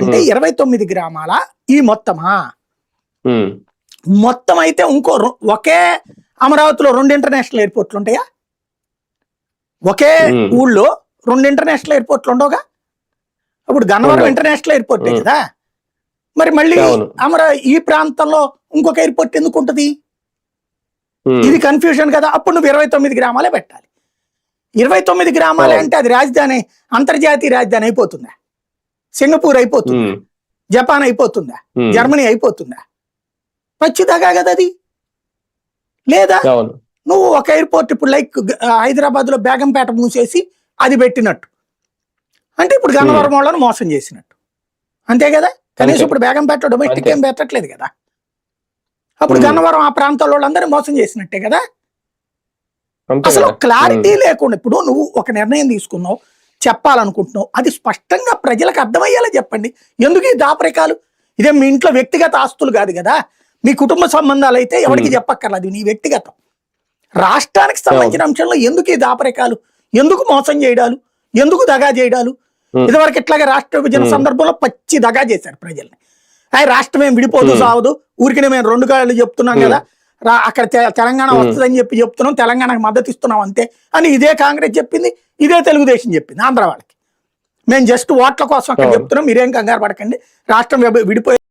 అంటే. ఇరవై తొమ్మిది గ్రామాల ఈ మొత్తమా మొత్తం అయితే ఇంకో ఒకే అమరావతిలో రెండు ఇంటర్నేషనల్ ఎయిర్పోర్ట్లు ఉంటాయా ఒకే. ఊళ్ళో రెండు ఇంటర్నేషనల్ ఎయిర్పోర్ట్లు ఉండవుగా ఇప్పుడు గన్నవరం. ఇంటర్నేషనల్ ఎయిర్పోర్టే. కదా మరి మళ్ళీ. అమరా ఈ ప్రాంతంలో ఇంకొక ఎయిర్పోర్ట్ ఎందుకు ఉంటది ఇది కన్ఫ్యూజన్ కదా అప్పుడు నువ్వు ఇరవై తొమ్మిది గ్రామాలే పెట్టాలి ఇరవై తొమ్మిది గ్రామాలే. అంటే అది రాజధాని అంతర్జాతీయ రాజధాని అయిపోతుందా సింగపూర్ అయిపోతుందా. జపాన్ అయిపోతుందా? జర్మనీ అయిపోతుందా? పచ్చిదగా కదా అది? లేదా? నువ్వు ఒక ఎయిర్పోర్ట్ ఇప్పుడు లైక్ హైదరాబాద్లో బేగంపేట మూసేసి అది పెట్టినట్టు. అంటే ఇప్పుడు గన్నవరం వాళ్ళని మోసం చేసినట్టు. అంతే కదా? కనీసం. ఇప్పుడు బేగంపేటలో డొమెస్టిక్. ఏం పెట్టట్లేదు కదా? అప్పుడు. గన్నవరం ఆ ప్రాంతాల వాళ్ళందరినీ మోసం చేసినట్టే కదా? అసలు. క్లారిటీ లేకుండా ఇప్పుడు నువ్వు ఒక నిర్ణయం తీసుకున్నావు. చెప్పాలనుకుంటున్నావు? అది స్పష్టంగా ప్రజలకు అర్థమయ్యేలా చెప్పండి. ఎందుకు ఈ దాపరికాలు? ఇదే మీ ఇంట్లో వ్యక్తిగత ఆస్తులు కాదు కదా? మీ కుటుంబ సంబంధాలు అయితే ఎవరికి. చెప్పక్కర్లేదు. నీ వ్యక్తిగతం. రాష్ట్రానికి సంబంధించిన అంశంలో ఎందుకు ఈ దాపరికాలు? ఎందుకు మోసం చేయడాలు? ఎందుకు దగా చేయడాలు. ఇదివరకు ఇట్లాగే రాష్ట్ర విభజన. సందర్భంలో పచ్చి దగా చేశారు ప్రజల్ని. అయ్యి రాష్ట్రం ఏం విడిపోదు. సావదు. ఊరికి మేము రెండు కాళ్ళు చెప్తున్నాం. కదా? రా అక్కడ తెలంగాణ. వస్తుందని చెప్పి చెప్తున్నాం తెలంగాణకు మద్దతు ఇస్తున్నాం అంతే అని ఇదే కాంగ్రెస్ చెప్పింది. ఇదే తెలుగుదేశం చెప్పింది ఆంధ్ర వాళ్ళకి మేము జస్ట్ ఓట్ల కోసం అక్కడ. చెప్తున్నాం మీరేం కంగారు పడకండి రాష్ట్రం విడిపోయి